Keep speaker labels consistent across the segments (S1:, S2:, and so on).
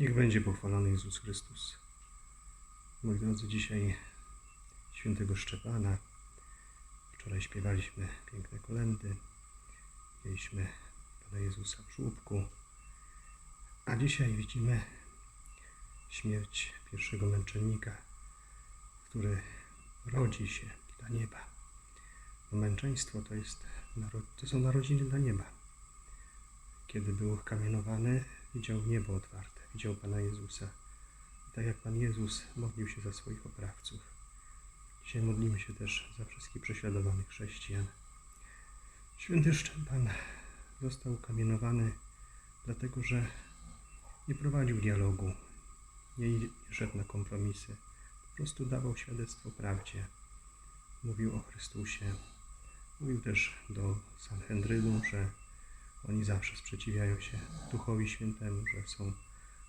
S1: Niech będzie pochwalony Jezus Chrystus. Moi drodzy, dzisiaj świętego Szczepana. Wczoraj śpiewaliśmy piękne kolendy. Mieliśmy Pana Jezusa w żłóbku. A dzisiaj widzimy śmierć pierwszego męczennika, który rodzi się dla nieba. Męczeństwo to, jest, to są narodziny dla nieba. Kiedy był kamienowany, widział niebo otwarte, widział Pana Jezusa. I tak jak Pan Jezus modlił się za swoich oprawców, dzisiaj modlimy się też za wszystkich prześladowanych chrześcijan. Święty Szczepan został kamienowany dlatego, że nie prowadził dialogu, nie nie szedł na kompromisy, po prostu dawał świadectwo prawdzie. Mówił o Chrystusie, mówił też do Sanhedrynu, że oni zawsze sprzeciwiają się Duchowi Świętemu, że są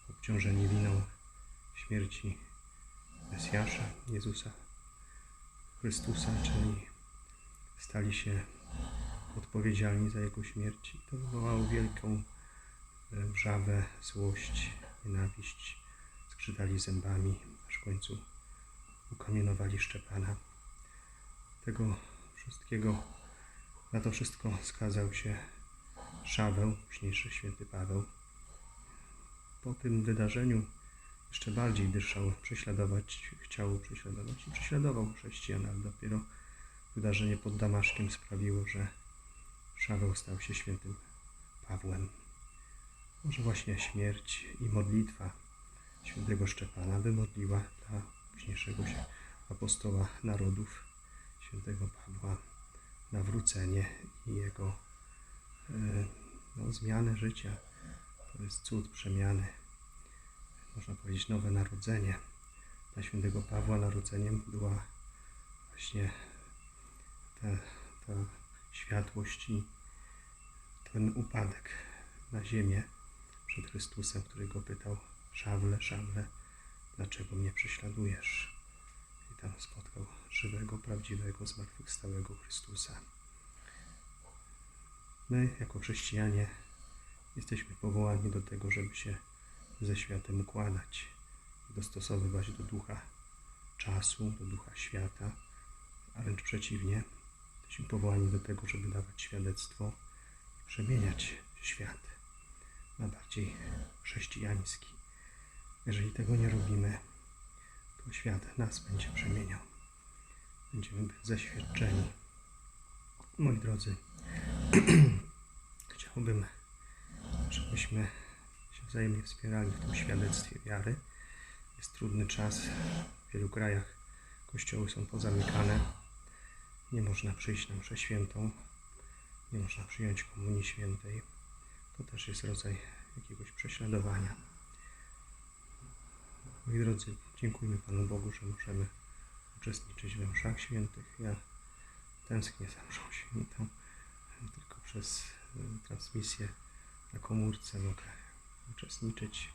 S1: obciążeni winą śmierci Mesjasza, Jezusa Chrystusa, czyli stali się odpowiedzialni za Jego śmierć. I to wywołało wielką e, wrzawę, złość, nienawiść. Skrzytali zębami, aż w końcu ukamienowali Szczepana. Tego wszystkiego, na to wszystko skazał się Szaweł, późniejszy święty Paweł. Po tym wydarzeniu jeszcze bardziej dyszał prześladować, chciał prześladować i prześladował chrześcijan, ale dopiero wydarzenie pod Damaszkiem sprawiło, że Szaweł stał się świętym Pawłem. Może właśnie śmierć i modlitwa świętego Szczepana wymodliła dla późniejszego się apostoła narodów, świętego Pawła, nawrócenie i jego e, no, zmianę życia. To jest cud przemiany. Można powiedzieć nowe narodzenie. Dla świętego Pawła narodzeniem była właśnie ta, ta światłość i ten upadek na ziemię przed Chrystusem, który go pytał Szawle, Szawle, dlaczego mnie prześladujesz? I tam spotkał żywego, prawdziwego, zmartwychwstałego Chrystusa. My, jako chrześcijanie, jesteśmy powołani do tego, żeby się ze światem układać, dostosowywać do ducha czasu, do ducha świata, a wręcz przeciwnie, jesteśmy powołani do tego, żeby dawać świadectwo i przemieniać świat na bardziej chrześcijański. Jeżeli tego nie robimy, to świat nas będzie przemieniał. Będziemy zaświadczeni. Moi drodzy, chciałbym, żebyśmy się wzajemnie wspierali w tym świadectwie wiary. Jest trudny czas. W wielu krajach kościoły są pozamykane. Nie można przyjść na mszę świętą. Nie można przyjąć komunii świętej. To też jest rodzaj jakiegoś prześladowania. Moi drodzy, dziękujmy Panu Bogu, że możemy uczestniczyć we mszach świętych. Ja tęsknię za mszą świętą. Tylko przez transmisję na komórce mogę uczestniczyć.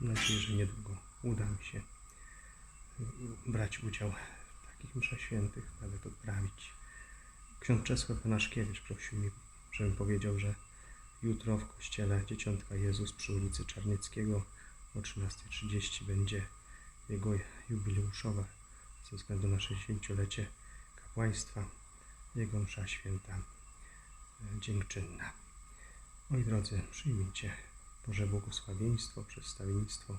S1: Mam nadzieję, że niedługo uda mi się y, brać udział w takich mszach świętych, nawet odprawić. Ksiądz Czesław Panaszkiewicz prosił mnie, żebym powiedział, że jutro w kościele Dzieciątka Jezus przy ulicy Czarnieckiego o 13.30 będzie jego jubileuszowa ze względu na 60-lecie kapłaństwa jego msza święta e, dziękczynna. Moi drodzy, przyjmijcie Boże błogosławieństwo przez stawiennictwo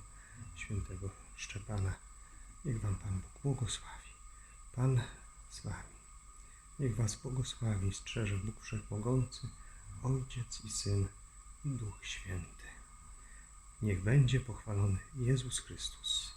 S1: świętego Szczepana. Niech Wam Pan Bóg błogosławi. Pan z Wami. Niech Was błogosławi, strzeże Bóg Wszechmogący, Ojciec i Syn Duch Święty. Niech będzie pochwalony Jezus Chrystus.